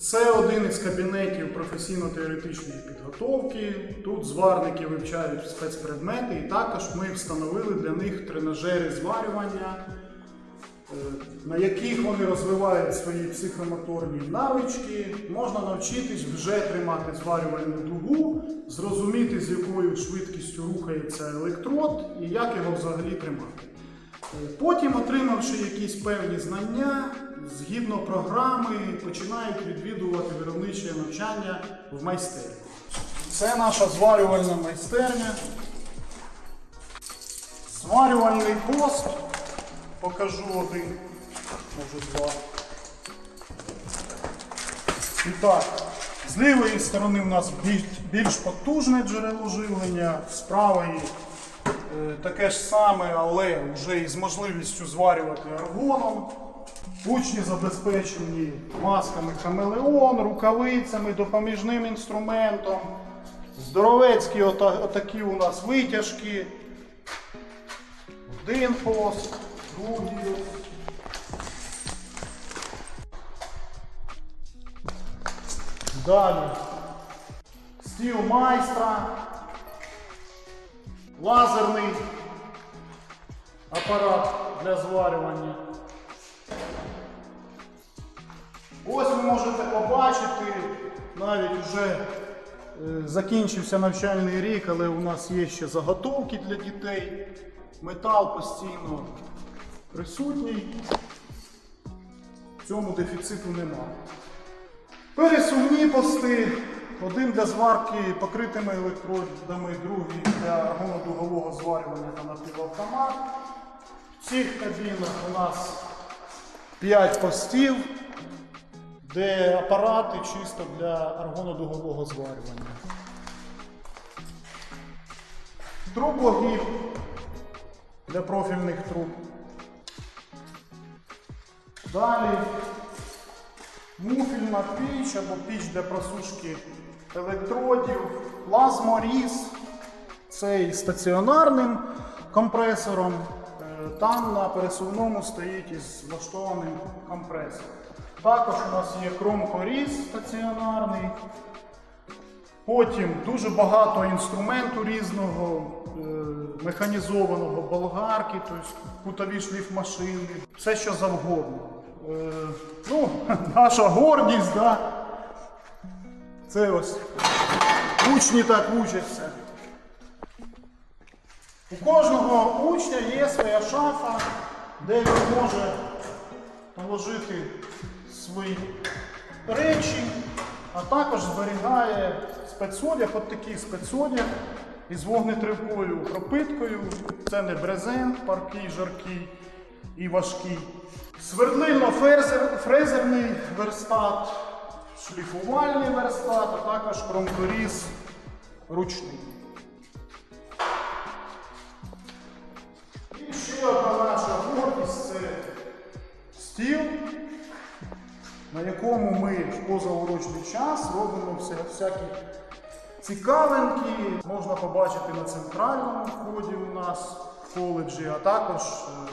Це один із кабінетів професійно-теоретичної підготовки. Тут зварники вивчають спецпредмети, і також ми встановили для них тренажери зварювання, е, на яких вони розвивають свої психомоторні навички. Можна навчитись вже тримати зварювальну дугу, зрозуміти, з якою швидкістю рухається електрод і як його взагалі тримати. Е, Потім, отримавши якісь певні знання, згідно програми починають відвідувати виробниче навчання в майстерні. Це наша зварювальна майстерня. Зварювальний пост. Покажу один, може два. І так, з лівої сторони у нас більш, більш потужне джерело живлення, з правої е, таке ж саме, але вже із можливістю зварювати аргоном. Учні забезпечені масками хамелеон, рукавицями, допоміжним інструментом. Здоровецькі ота- отакі у нас витяжки. Один пост, другий. Далі. Стіл майстра. Лазерний апарат для зварювання. Ось ви можете побачити, навіть вже е, закінчився навчальний рік, але у нас є ще заготовки для дітей. Метал постійно присутній. В цьому дефіциту немає. Пересувні пости. Один для зварки покритими електродами, другий для аргонодугового зварювання та напівавтомат. В цих кабінах у нас 5 постів, де апарати чисто для аргонодугового зварювання. Трубогіб для профільних труб. Далі муфільна піч або піч для просушки електродів, плазморіз, цей стаціонарним компресором. Е, Там на пересувному стоїть із влаштованим компресором. Також у нас є кромкоріз стаціонарний. Потім дуже багато інструменту різного, е, механізованого, болгарки, тобто кутові шліфмашини, все що завгодно. Е, ну, наша гордість, да? це ось учні так учаться. У кожного учня є своя шафа, де він може положити свої речі, а також зберігає спецодяг, от такий спецодяг із вогнетривкою пропиткою. Це не брезент, паркий, жаркий і важкий. Свердлильно-фрезерний верстат, шліфувальний верстат, а також кромкоріз ручний. На якому ми в позаурочний час робимо вся, всякі цікавинки. Можна побачити на центральному вході у нас в коледжі, а також е,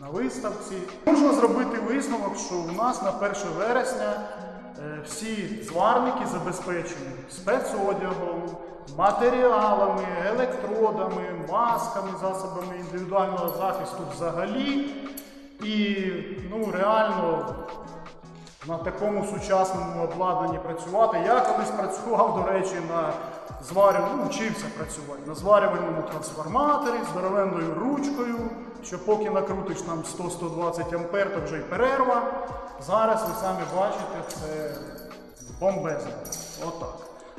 на виставці. Можна зробити висновок, що у нас на 1 вересня е, всі зварники забезпечені спецодягом, матеріалами, електродами, масками, засобами індивідуального захисту взагалі. На такому сучасному обладнанні працювати. Я колись працював, до речі, на зварю, ну, вчився працювати на зварювальному трансформаторі з здоровенною ручкою, що поки накрутиш нам 100-120 ампер, то вже й перерва. Зараз ви самі бачите, це бомбезно. Отак.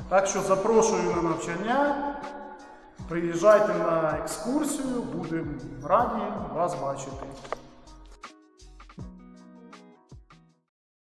Так що запрошую на навчання. Приїжджайте на екскурсію, будемо раді вас бачити.